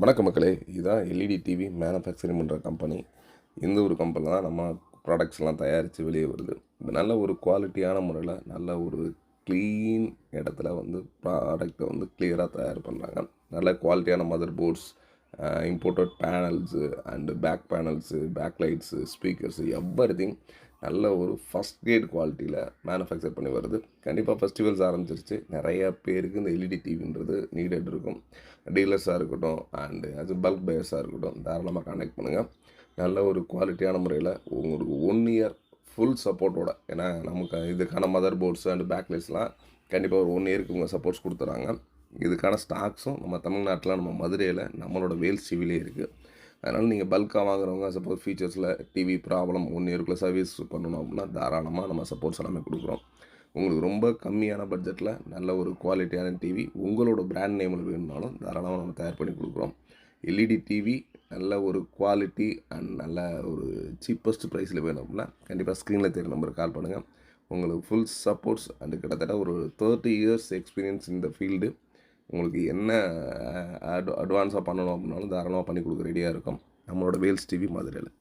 வணக்க மக்களே. இதுதான் எல்இடி டிவி மேனுஃபேக்சரிங் பண்ணுற கம்பெனி இந்த ஒரு கம்பெனி தான் நம்ம ப்ராடக்ட்ஸ்லாம் தயாரித்து வெளியே வருது. இது நல்ல ஒரு குவாலிட்டியான முறையில் நல்ல ஒரு க்ளீன் இடத்துல வந்து ப்ராடக்ட்டை வந்து கிளியராக தயார் பண்ணுறாங்க நல்ல குவாலிட்டியான mother boards imported panels and back panels back lights speakers everything நல்ல ஒரு ஃபஸ்ட் கிரேட் குவாலிட்டியில் மேனுஃபேக்சர் பண்ணி வருது. கண்டிப்பாக ஃபெஸ்டிவல்ஸ் ஆரம்பிச்சிருச்சு. நிறைய பேருக்கு இந்த எல்இடி டிவின்றது நீடட் இருக்கும். டீலர்ஸாக இருக்கட்டும் அண்டு அது பல்க் பையர்ஸாக இருக்கட்டும் தாராளமாக கான்டாக்ட் பண்ணுங்கள் நல்ல ஒரு குவாலிட்டியான முறையில் உங்களுக்கு ஒன் இயர் ஃபுல் சப்போர்ட்டோட ஏன்னா நமக்கு இதுக்கான மதர் போர்ட்ஸ் அண்ட் பேக்லைட்ஸ்லாம் கண்டிப்பாக ஒரு ஒன் இயருக்கு உங்கள் சப்போர்ட்ஸ் கொடுத்துறாங்க. இதுக்கான ஸ்டாக்ஸும் நம்ம தமிழ்நாட்டில் நம்ம மதுரையில் நம்மளோட வேல் சிவிலே இருக்குது அதனால் நீங்கள் பல்காக வாங்குறவங்க சப்போஸ் ஃபீச்சர்ஸில் டிவி ப்ராப்ளம் ஒன் இயருக்குள்ளே சர்வீஸ் பண்ணணும் அப்படின்னா தாராளமாக நம்ம சப்போர்ட்ஸ் எல்லாமே கொடுக்குறோம். உங்களுக்கு ரொம்ப கம்மியான பட்ஜெட்டில் நல்ல ஒரு குவாலிட்டியான டிவி உங்களோட பிராண்ட் நேமில் வேணும்னாலும் தாராளமாக நம்ம தயார் பண்ணி கொடுக்குறோம். எல்இடி டிவி நல்ல ஒரு குவாலிட்டி அண்ட் நல்ல ஒரு சீப்பஸ்ட் ப்ரைஸில் வேணும் அப்படின்னா கண்டிப்பாக ஸ்க்ரீனில் தெரியும் நம்பருக்கு கால் பண்ணுங்கள் உங்களுக்கு ஃபுல் சப்போர்ட்ஸ் அண்டு கிட்டத்தட்ட ஒரு தேர்ட்டி இயர்ஸ் எக்ஸ்பீரியன்ஸ் இந்த ஃபீல்டு உங்களுக்கு என்ன அட் அட்வான்ஸாக பண்ணணும் அப்படின்னாலும் தாராளமாக பண்ணி கொடுக்க ரெடியாக இருக்கும். நம்மளோட வேல்ஸ் டிவி மதுரையில்.